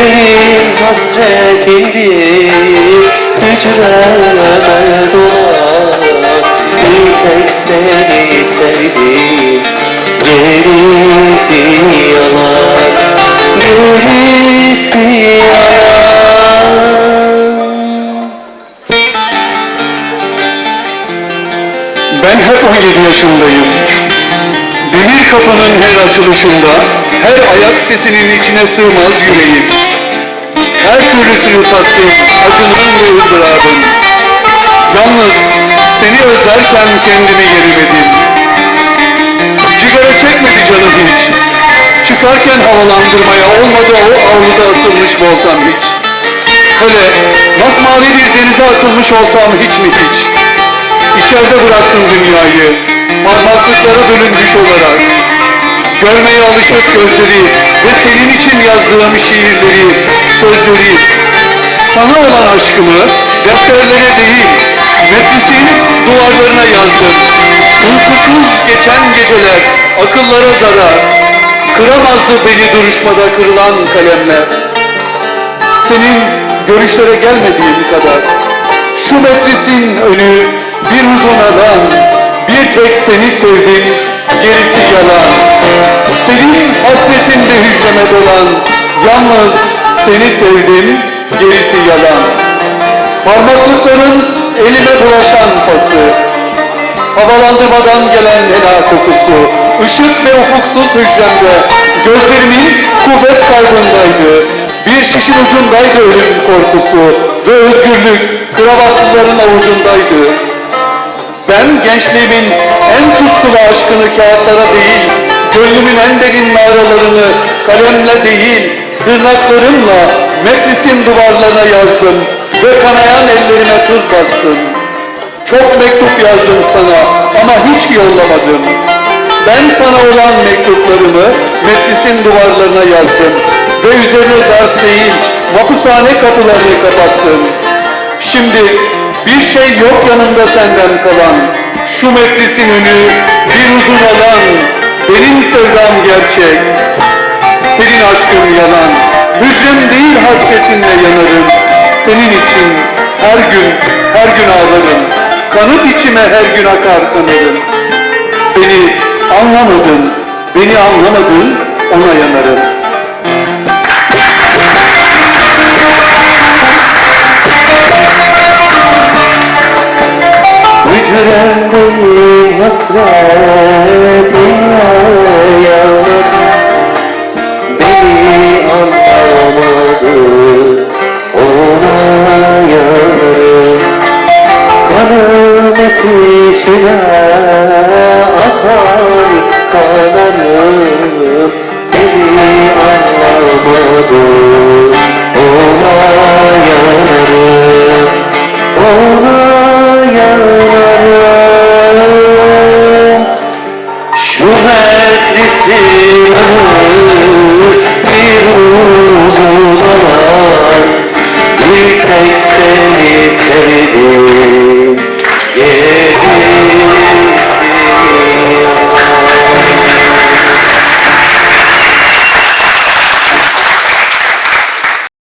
senin hasretini hücreme dolar Bir tek seni sevdim gerisi yalan Gerisi yalan Ben hep 17 yaşındayım. Demir kapının her açılışında her ayak sesinin içine sığmaz yüreğim. Her türlüsünü tattım, acının ve ızdırabın. Yalnız seni özlerken kendimi yerimedim. Cigara çekmedi canım hiç. Çıkarken havalandırmaya olmadı o avluda asılmış voltam hiç. Hele masmavi bir denize atılmış olsam hiç mi hiç? İçeride bıraktım dünyayı, parmaklıklara bölünmüş olarak. Görmeye alışık gözleri ve senin için yazdığım şiirleri, sözleri. Sana olan aşkımı defterlere değil, metrisin duvarlarına yazdım. Uykusuz geçen geceler akıllara zarar. Kıramazdı beni duruşmada kırılan kalemler. Senin görüşlere gelmediğin kadar. Şu metrisin önü bir uzun alan, bir tek seni sevdim, gerisi yalan. Senin hasretinde hücreme dolan, yalnız seni sevdim, gerisi yalan. Parmaklıkların elime bulaşan pası, havalandırmadan gelen hela kokusu, ışık ve ufuksuz hücremde, gözlerimin kuvvet kaybındaydı. Bir şişin ucundaydı ölüm korkusu ve özgürlük kravatlıların avucundaydı. Ben gençliğimin en tutkulu aşkını kağıtlara değil, gönlümün en derin mağaralarını kalemle değil, tırnaklarımla metrisin duvarlarına yazdım ve kanayan ellerime tuz bastım. Çok mektup yazdım sana ama hiç yollamadım. Ben sana olan mektuplarımı metrisin duvarlarına yazdım ve üzerine zarf değil, mapushane kapılarını kapattım. Şimdi bir şey yok yanımda senden kalan. Şu metrisin önü bir uzun alan. Benim sevdam gerçek. Senin aşkın yalan. Hücrem değil hasretinle yanarım. Senin için her gün, her gün ağlarım. Kanıt içime her gün akar kanarım. Beni anlamadın, beni anlamadın, ona yanarım. Hücremde hasretinle yanar uzun alan